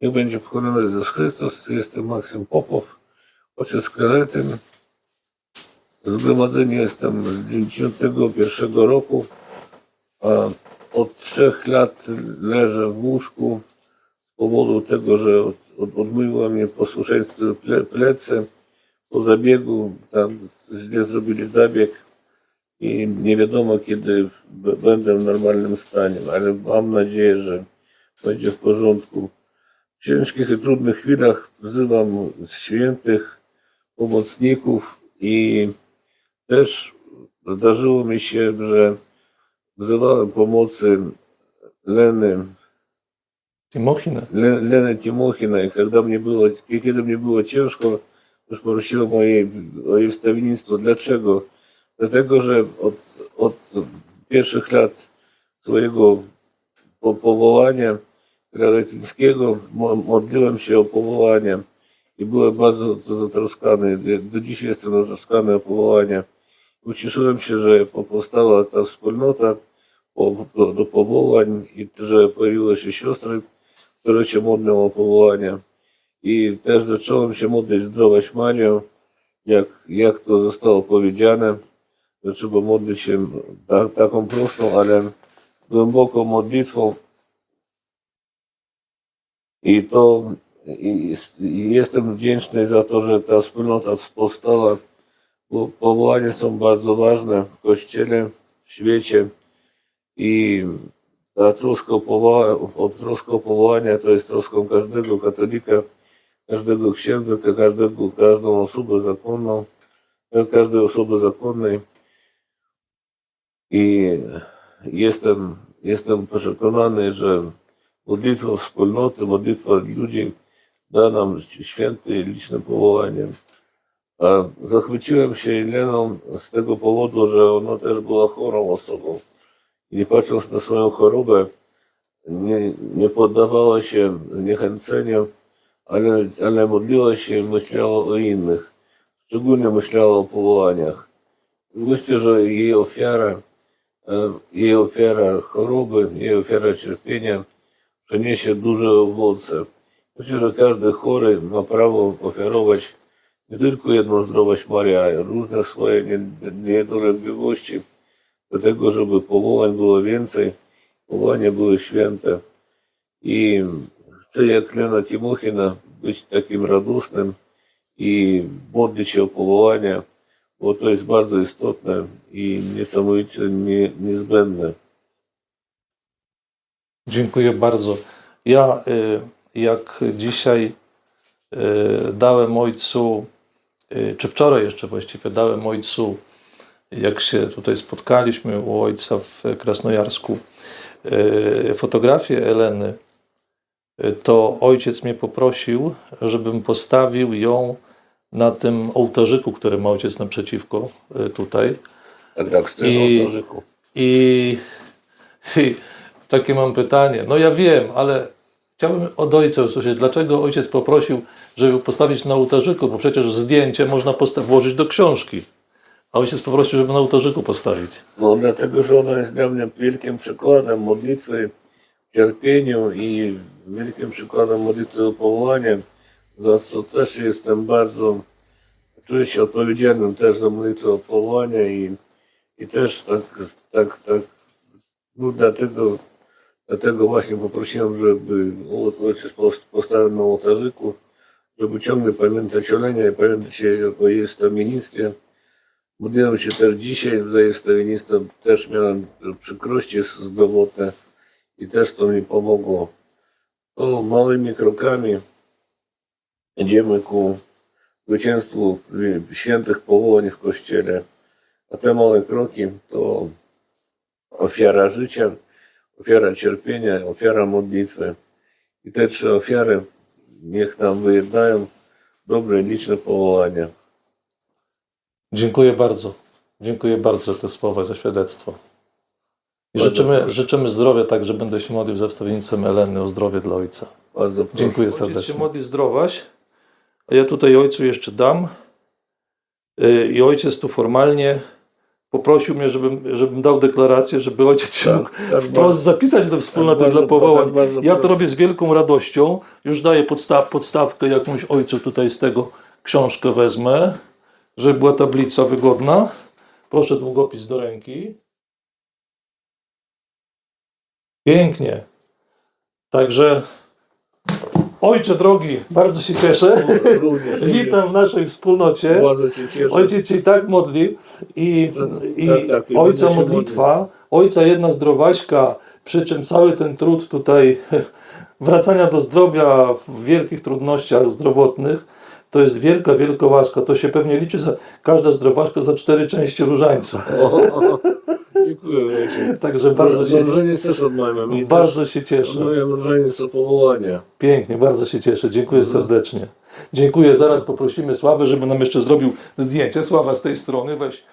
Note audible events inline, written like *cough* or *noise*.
Niech będzie pochwalony Jezus Chrystus. Jestem Maksym Popow, ojciec Kleretyn. Zgromadzenie jestem z 91 roku, od trzech lat leżę w łóżku z powodu tego, że od, od, odmówiło mnie posłuszeństwo ple, plecy. Po zabiegu tam źle zrobili zabieg i nie wiadomo kiedy będę w normalnym stanie, ale mam nadzieję, że będzie w porządku. W ciężkich i trudnych chwilach wzywam świętych, pomocników i też zdarzyło mi się, że wzywałem pomocy Leny, Timochinę. Ле- Лены Тимохиной, когда мне было, kiedy мне było ciężko, już prosiłem o jej, o jej wstawiennictwo. Dlaczego? Dlatego, że od, od pierwszych lat swojego po, powołania kreatyńskiego modliłem się o powołanie i byłem bardzo zatroskany. Do dzisiaj jestem zatroskany o powołanie. Ucieszyłem się, że po- powstała ta wspólnota do, powołań i że pojawiły się siostry, które się modlą o powołania. I też zacząłem się modlić zdrowaś Marią, jak, jak to zostało powiedziane, trzeba modlić się ta, taką prostą, ale głęboką modlitwą. I to i i jestem wdzięczny za to, że ta wspólnota powstała, bo powołania są bardzo ważne w Kościele, w świecie i ta troska o, powoła, powołania to jest troską każdego katolika, każdego księdza, każdego, każdą osobę zakonną, każdej osoby zakonnej. I jestem, jestem przekonany, że wspólnoty, modlitwa ludzi da nam święte i liczne powołanie. Zachwyciłem się Jeleną z tego powodu, że ona też była chorą osobą. I patrząc na swoją chorobę, nie, nie poddawała się zniechęceniu, ale, ale modliła się i myślała o innych. Szczególnie myślała o powołaniach. Myślę, że jej ofiara, e, jej ofiara choroby, jej ofiara cierpienia owoce. Myślę, że każdy chory ma prawo ofiarować nie tylko jedną zdrowość Maria, różne swoje nie- niedolegliwości do tego, żeby powołań było więcej, powołania były święte. I chcę jak Lena Timochina być takim radosnym i modlić się o powołania, bo to jest bardzo istotne i niesamowicie nie, niezbędne. Dziękuję bardzo. Ja, y, jak dzisiaj y, dałem ojcu, y, czy wczoraj jeszcze właściwie dałem ojcu, jak się tutaj spotkaliśmy u ojca w Krasnojarsku, fotografię Eleny, to ojciec mnie poprosił, żebym postawił ją na tym ołtarzyku, który ma ojciec naprzeciwko tutaj. Tak, tak, z tego I- ołtarzyku. I, I takie mam pytanie. No ja wiem, ale chciałbym od ojca usłyszeć, dlaczego ojciec poprosił, żeby postawić na ołtarzyku, bo przecież zdjęcie można włożyć do książki. A ojciec poprosił, żeby na ołtarzyku postawić. No dlatego, że ona jest dla mnie wielkim przykładem modlitwy cierpieniu i wielkim przykładem modlitwy o powołanie, za co też jestem bardzo, czuję się odpowiedzialnym też za modlitwę o powołanie i, i też tak, tak, tak, no dlatego, dlatego właśnie poprosiłem, żeby ojciec post- postawił na ołtarzyku, żeby ciągle pamiętać o Lenie, pamiętać o jej stamiennictwie. Modliłem się też dzisiaj za jej stawiennictwem, też miałem przykrości zdrowotne i też to mi pomogło. To małymi krokami idziemy ku zwycięstwu świętych powołań w Kościele. A te małe kroki to ofiara życia, ofiara cierpienia, ofiara modlitwy. I te trzy ofiary niech nam wyjednają dobre, liczne powołania. Dziękuję bardzo. Dziękuję bardzo za te słowa, za świadectwo. I Bardzo życzymy, proszę. życzymy zdrowia, tak, że będę się modlił za wstawiennictwem Eleny o zdrowie dla ojca. Bardzo proszę. Dziękuję Ojciec serdecznie. Ojciec się modli zdrowaś, a ja tutaj ojcu jeszcze dam. Y, I ojciec tu formalnie poprosił mnie, żebym, żebym dał deklarację, żeby ojciec się mógł tak wprost zapisać do wspólnoty tak dla bardzo- powołań. tak bardzo ja to robię z wielką radością. Już daję podstaw, podstawkę jakąś ojcu tutaj z tego książkę wezmę, żeby była tablica wygodna. Proszę długopis do ręki. Pięknie. Także ojcze drogi, bardzo się cieszę. Również. *laughs* Witam w naszej wspólnocie. Ojciec się tak modli i, i tak, tak, i ojca modlitwa, ojca jedna zdrowaśka, przy czym cały ten trud tutaj *laughs* wracania do zdrowia w wielkich trudnościach zdrowotnych, to jest wielka, wielka łaska. To się pewnie liczy za każda zdrowaśka za cztery części różańca. O, dziękuję. Ojcze. *laughs* Także bardzo się, Różaniec też od mojej mamy. bardzo się cieszę. Moje różaniec o powołania. Pięknie, bardzo się cieszę. Dziękuję serdecznie. Dziękuję. Zaraz poprosimy Sławę, żeby nam jeszcze zrobił zdjęcie. Sława z tej strony, weź